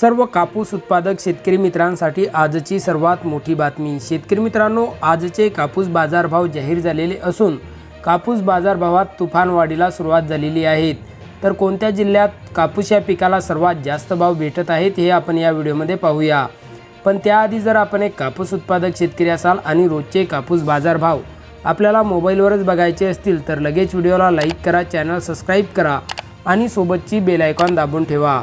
सर्व कापूस उत्पादक शेतकरी मित्रांसाठी आजची सर्वात मोठी बातमी. शेतकरी मित्रांनो आजचे कापूस बाजारभाव जाहीर झालेले असून कापूस बाजारभावात तुफान वाढीला सुरुवात झालेली आहे. तर कोणत्या जिल्ह्यात कापूस या पिकाला सर्वात जास्त भाव भेटत आहेत हे आपण या व्हिडिओमध्ये पाहूया. पण त्याआधी जर आपण एक कापूस उत्पादक शेतकरी असाल आणि रोजचे कापूस बाजारभाव आपल्याला मोबाईलवरच बघायचे असतील तर लगेच व्हिडिओला लाईक करा चॅनल सबस्क्राईब करा आणि सोबतची बेल आयकॉन दाबून ठेवा.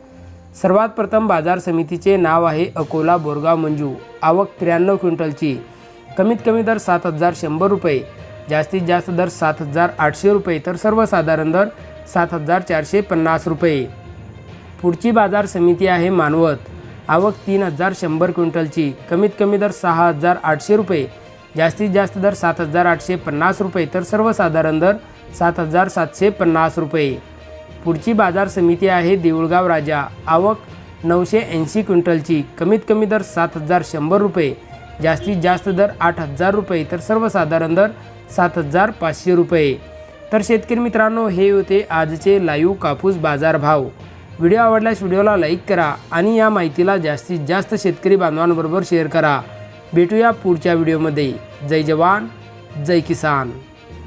सर्वात प्रथम बाजार समितीचे नाव आहे अकोला बोरगाव मंजू. आवक त्र्याण्णव क्विंटलची. कमीत कमी दर सात हजार शंभर रुपये. जास्तीत जास्त दर सात हजार आठशे रुपये तर सर्वसाधारण दर सात हजार चारशे पन्नास रुपये. पुढची बाजार समिती आहे मानवत. आवक तीन हजार शंभर क्विंटलची. कमीत कमी दर सहा हजार आठशे रुपये. जास्तीत जास्त दर सात हजार आठशे पन्नास रुपये तर सर्वसाधारण दर सात हजार सातशे पन्नास रुपये. पुढची बाजार समिती आहे देऊळगाव राजा. आवक नऊशे ऐंशी क्विंटलची. कमीत कमी दर सात हजार शंभर रुपये. जास्तीत जास्त दर आठ हजार रुपये. तर सर्वसाधारण दर सात हजार पाचशे रुपये. तर शेतकरी मित्रांनो हे होते आजचे लाईव्ह कापूस बाजार भाव व्हिडिओ आवडल्यास व्हिडिओला लाईक करा आणि या माहितीला जास्तीत जास्त शेतकरी बांधवांबरोबर शेअर करा. भेटूया पुढच्या व्हिडिओमध्ये. जय जवान जय किसान.